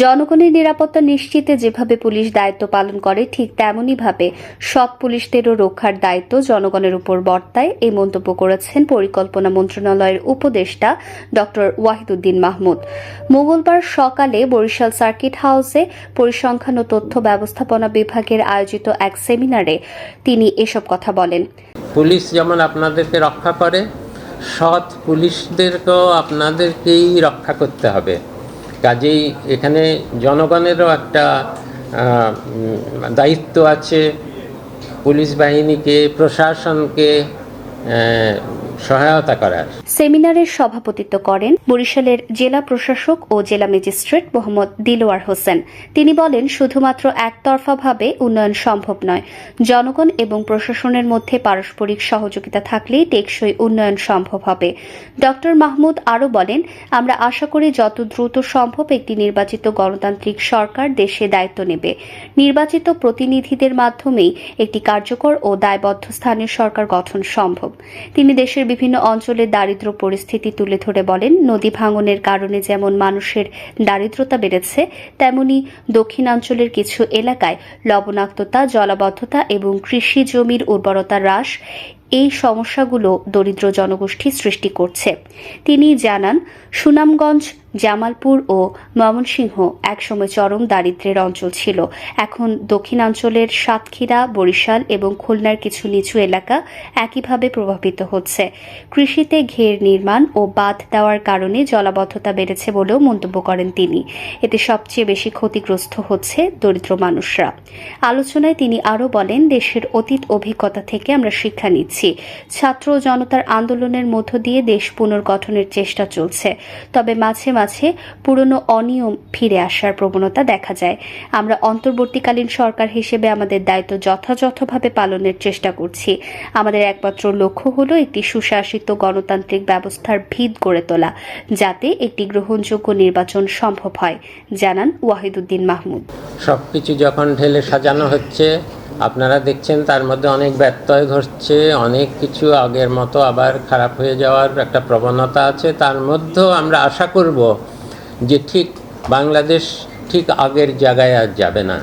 জনগণের নিরাপত্তা নিশ্চিতে যেভাবে পুলিশ দায়িত্ব পালন করে, ঠিক তেমনইভাবে সৎ পুলিশদেরও রক্ষার দায়িত্ব জনগণের উপর বর্তায়। এই মন্তব্য করেছেন পরিকল্পনা মন্ত্রণালয়ের উপদেষ্টা ড ওয়াহিদুদ্দিন মাহমুদ। মঙ্গলবার সকালে বরিশাল সার্কিট হাউসে পরিসংখ্যান ও তথ্য ব্যবস্থাপনা বিভাগের আয়োজিত এক সেমিনারে তিনি এসব কথা বলেন। পুলিশ যেমন আপনাদেরকে রক্ষা করে, সৎ পুলিশদেরকেও আপনাদেরকেই রক্ষা করতে হবে। কাজেই এখানে জনগণেরও একটা দায়িত্ব আছে। পুলিশ বাহিনীকে প্রশাসনকে সহায়তা করার। সেমিনারের সভাপতিত্ব করেন বরিশালের জেলা প্রশাসক ও জেলা ম্যাজিস্ট্রেট মোহাম্মদ দিলোয়ার হোসেন। তিনি বলেন, শুধুমাত্র একতরফাভাবে উন্নয়ন সম্ভব নয়। জনগণ এবং প্রশাসনের মধ্যে পারস্পরিক সহযোগিতা থাকলেই টেকসই উন্নয়ন সম্ভব হবে। ডক্টর মাহমুদ আরও বলেন, আমরা আশা করি যত দ্রুত সম্ভব একটি নির্বাচিত গণতান্ত্রিক সরকার দেশে দায়িত্ব নেবে। নির্বাচিত প্রতিনিধিদের মাধ্যমেই একটি কার্যকর ও দায়বদ্ধ স্থানীয় সরকার গঠন সম্ভব। তিনি দেশের বিভিন্ন অঞ্চলের দারিদ্র পরিস্থিতি তুলে ধরে বলেন, নদী ভাঙনের কারণে যেমন মানুষের দারিদ্রতা বেড়েছে, তেমনি দক্ষিণাঞ্চলের কিছু এলাকায় লবণাক্ততা, জলাবদ্ধতা এবং কৃষি জমির উর্বরতা হ্রাস এই সমস্যাগুলো দরিদ্র জনগোষ্ঠী সৃষ্টি করছে। তিনি জানান, সুনামগঞ্জ, জামালপুর ও ময়মনসিংহ একসময় চরম দারিদ্র্যের অঞ্চল ছিল। এখন দক্ষিণাঞ্চলের সাতক্ষীরা, বরিশাল এবং খুলনার কিছু নিচু এলাকা একইভাবে প্রভাবিত হচ্ছে। কৃষিতে ঘের নির্মাণ ও বাঁধ দেওয়ার কারণে জলাবদ্ধতা বেড়েছে বলেও মন্তব্য করেন তিনি। এতে সবচেয়ে বেশি ক্ষতিগ্রস্ত হচ্ছে দরিদ্র মানুষরা। আলোচনায় তিনি আরও বলেন, দেশের অতীত অভিজ্ঞতা থেকে আমরা শিক্ষা নিচ্ছি। ছাত্র জনতার আন্দোলনের মধ্য দিয়ে দেশ পুনর্গঠনের চেষ্টা চলছে। তবে মাঝে মাঝে পুরনো অনিয়ম ফিরে আসার প্রবণতা দেখা যায়। আমরা অন্তর্বর্তীকালীন সরকার হিসেবে আমাদের দায়িত্ব যথাযথভাবে পালনের চেষ্টা করছি। আমাদের একমাত্র লক্ষ্য হলো একটি সুশাসিত গণতান্ত্রিক ব্যবস্থার ভিত গড়ে তোলা, যাতে একটি গ্রহণযোগ্য নির্বাচন সম্ভব হয়, জানান ওয়াহিদুদ্দিন মাহমুদ। সব কিছু যখন ঢেলে সাজানো হচ্ছে আপনারা দেখছেন তার মধ্যে অনেক ব্যত্যয় ঘটছে, অনেক কিছু আগের মতো আবার খারাপ হয়ে যাওয়ার একটা প্রবণতা আছে। তার মধ্যেও আমরা আশা করব যে ঠিক বাংলাদেশ ঠিক আগের জায়গায় আর যাবে না।